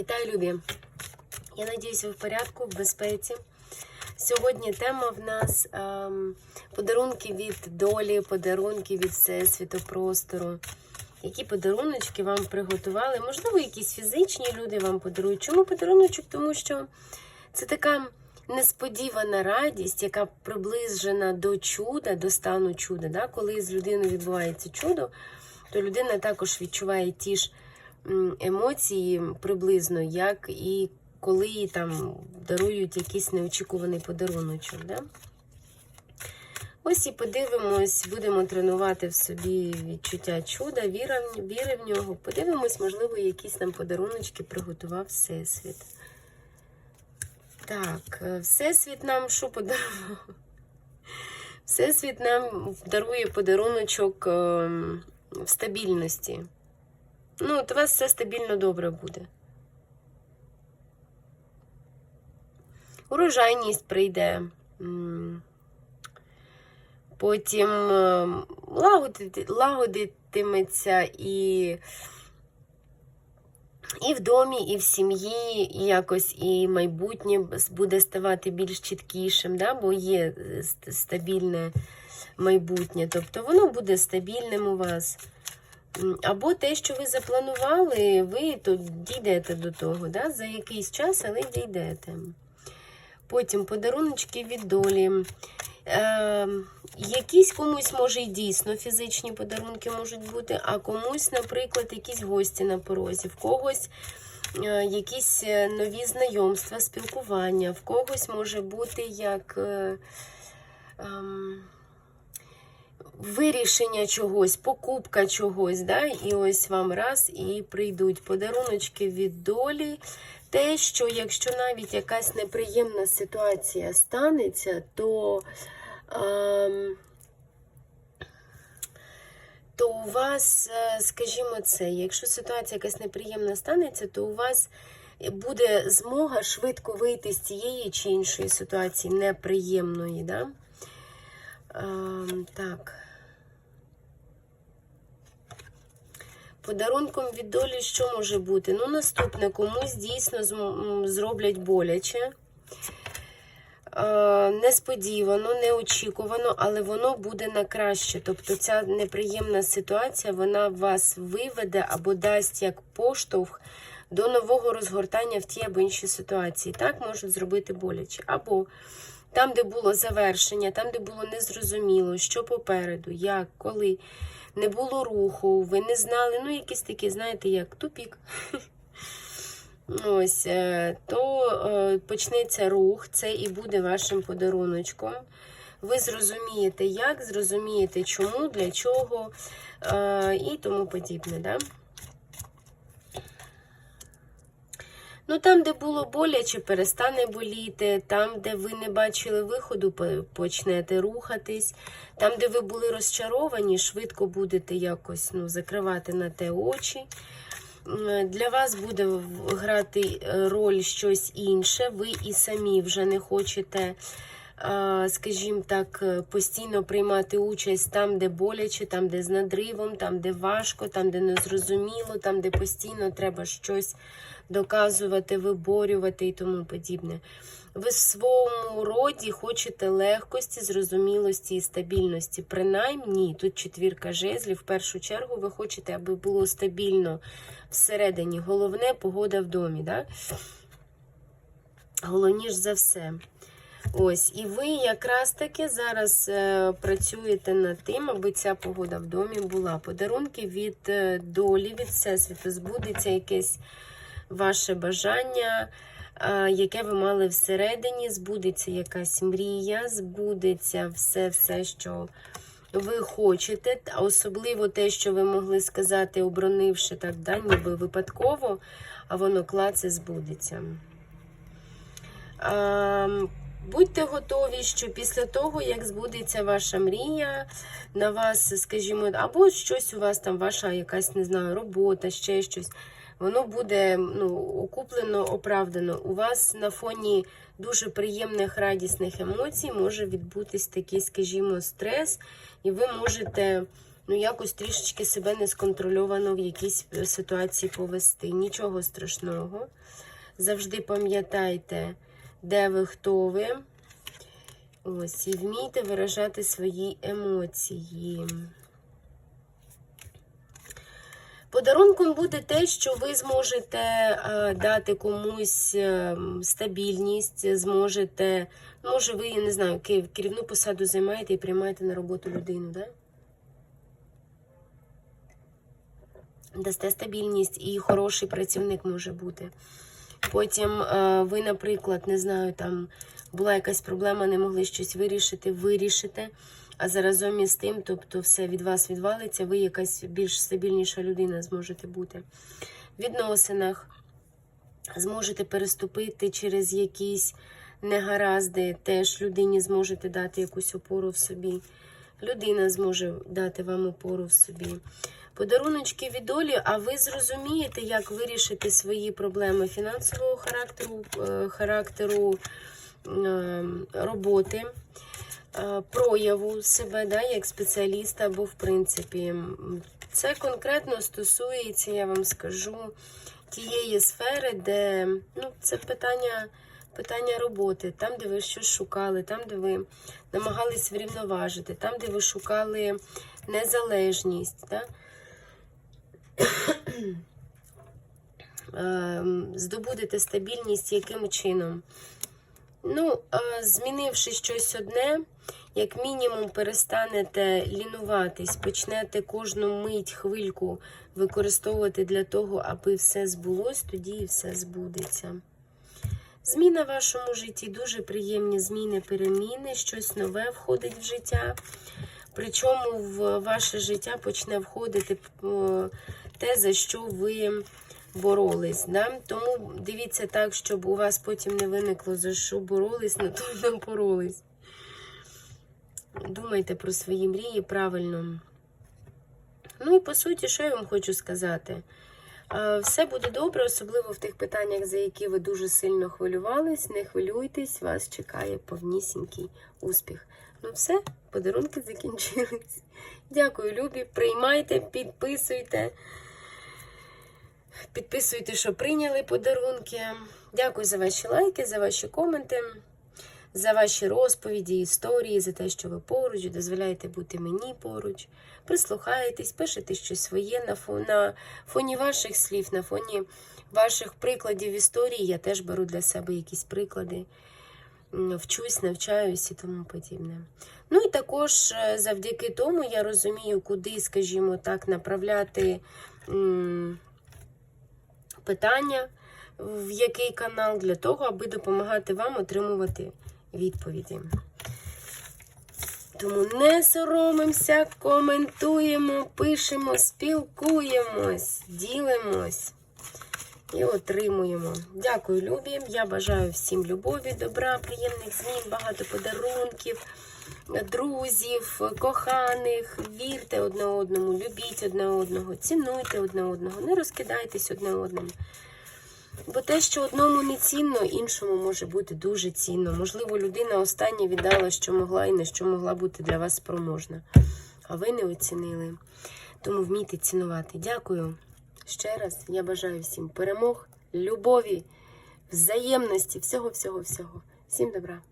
Вітаю, любі! Я надіюсь, ви в порядку, в безпеці. Сьогодні тема в нас ем, подарунки від долі, подарунки від всесвіту, простору. Які подаруночки вам приготували? Можливо, якісь фізичні люди вам подарують. Чому подаруночок? Тому що це така несподівана радість, яка приближена до чуда, до стану чуда. Да? Коли з людиною відбувається чудо, то людина також відчуває ті ж емоції приблизно, як і коли там дарують якийсь неочікуваний подаруночок. Да? Ось і подивимось, будемо тренувати в собі відчуття чуда, віра, віри в нього. Подивимось, можливо, якісь нам подаруночки приготував Всесвіт. Так, е, Всесвіт нам що подарував? Всесвіт нам дарує подаруночок ем, в стабільності. Ну, от у вас все стабільно добре буде. Урожайність прийде. Потім е, лагодитиметься і, і в домі, і в сім'ї, і якось і майбутнє буде ставати більш чіткішим, да? бо є е, стабільне майбутнє. Тобто воно буде стабільним у вас. Або те, що ви запланували, ви то дійдете до того, да? за якийсь час, але дійдете. Потім подаруночки від долі. Е, якісь комусь, може, і дійсно фізичні подарунки можуть бути, а комусь, наприклад, якісь гості на порозі, в когось е, якісь е, нові знайомства, спілкування, в когось може бути як. Е, ем, Вирішення чогось, покупка чогось, да? і ось вам раз і прийдуть подаруночки від долі. Те, що якщо навіть якась неприємна ситуація станеться, то, ем, то у вас, е, скажімо це, якщо ситуація якась неприємна станеться, то у вас буде змога швидко вийти з цієї чи іншої ситуації неприємної. Да? Ем, так. Подарунком від долі що може бути? Ну, наступне, комусь дійсно зроблять боляче. Е, несподівано, неочікувано, але воно буде на краще. Тобто ця неприємна ситуація вона вас виведе або дасть як поштовх до нового розгортання в тій або іншій ситуації. Так можуть зробити боляче. Або там, де було завершення, там, де було незрозуміло, що попереду, як, коли не було руху, ви не знали, ну, якісь такі, знаєте, як тупік. Ось, е, то е, почнеться рух, це і буде вашим подаруночком. Ви зрозумієте, як, зрозумієте, чому, для чого е, і тому подібне. Да? Ну, там, де було боляче, перестане боліти, там, де ви не бачили виходу, почнете рухатись. Там, де ви були розчаровані, швидко будете якось ну, закривати на те очі. Для вас буде грати е, роль щось інше. Ви і самі вже не хочете, скажімо так, е, постійно приймати участь там, де боляче, там, де з надривом, там, де важко, там, де незрозуміло, там, де постійно треба щось доказувати, виборювати і тому подібне. Ви в своєму роді хочете легкості, зрозумілості і стабільності. Принаймні, тут четвірка жезлів. В першу чергу ви хочете, аби було стабільно всередині. Головне погода в домі. Да? Головніше за все. Ось, і ви якраз таки зараз е, працюєте над тим, аби ця погода в домі була. Подарунки від е, долі, від всесвіту, збудеться якесь ваше бажання, е, яке ви мали всередині, збудеться якась мрія, збудеться все, все, що ви хочете, особливо те, що ви могли сказати, оборонивши так, да, ніби випадково, а воно клаце збудеться. Будьте готові, що після того, як збудеться ваша мрія, на вас, скажімо, або щось у вас там, ваша якась, не знаю, робота, ще щось, воно буде ну, окуплено, оправдано. У вас на фоні дуже приємних, радісних емоцій може відбутись такий, скажімо, стрес, і ви можете ну, якось трішечки себе несконтрольовано в якійсь ситуації повести. Нічого страшного. Завжди пам'ятайте, де ви, хто ви. Ось, і вмійте виражати свої емоції. Подарунком буде те, що ви зможете е, дати комусь е, стабільність, зможете, може, ви, я не знаю, керівну посаду займаєте і приймаєте на роботу людину, да? Дасте стабільність і хороший працівник може бути. Потім е, ви, наприклад, не знаю, там була якась проблема, не могли щось вирішити, вирішите. А заразом із тим, тобто все від вас відвалиться, ви якась більш стабільніша людина зможете бути. В відносинах зможете переступити через якісь негаразди, теж людині зможете дати якусь опору в собі. Людина зможе дати вам опору в собі. Подаруночки від долі, а ви зрозумієте, як вирішити свої проблеми фінансового характеру, е, характеру е, роботи, е, прояву себе да, як спеціаліста, або в принципі. Це конкретно стосується, я вам скажу, тієї сфери, де ну, це питання, питання роботи, там, де ви щось шукали, там, де ви намагались врівноважити, там, де ви шукали незалежність. Да? Ем, Здобудете стабільність яким чином? Ну, е, змінивши щось одне, як мінімум перестанете лінуватись, почнете кожну мить, хвильку використовувати для того, аби все збулось, тоді і все збудеться. Зміна в вашому житті дуже приємні зміни, переміни, щось нове входить в життя. Причому в ваше життя почне входити е, те, за що ви боролись. Да? Тому дивіться так, щоб у вас потім не виникло, за що боролись, на то напоролись. Думайте про свої мрії правильно. Ну і по суті, що я вам хочу сказати? Е, Все буде добре, особливо в тих питаннях, за які ви дуже сильно хвилювались. Не хвилюйтесь, вас чекає повнісінький успіх. Ну все, подарунки закінчились. Дякую, любі. Приймайте, підписуйте. Підписуйте, що прийняли подарунки. Дякую за ваші лайки, за ваші коменти, за ваші розповіді, історії, за те, що ви поруч, дозволяєте бути мені поруч. Прислухаєтесь, пишете щось своє на фоні, на фоні ваших слів, на фоні ваших прикладів історії. Я теж беру для себе якісь приклади. Вчусь, навчаюсь і тому подібне. Ну і також е, завдяки тому я розумію, куди, скажімо так, направляти питання, в який канал, для того, аби допомагати вам отримувати відповіді. Тому не соромимося, коментуємо, пишемо, спілкуємось, ділимось і отримуємо. Дякую, любі. Я бажаю всім любові, добра, приємних змін, багато подарунків, друзів, коханих. Вірте одне одному, любіть одне одного, цінуйте одне одного, не розкидайтесь одне одному. Бо те, що одному не цінно, іншому може бути дуже цінно. Можливо, людина останнє віддала, що могла і на що могла бути для вас спроможна. А ви не оцінили. Тому вмійте цінувати. Дякую. Ще раз я бажаю всім перемог, любові, взаємності, всього, всього, всього. Всім добра.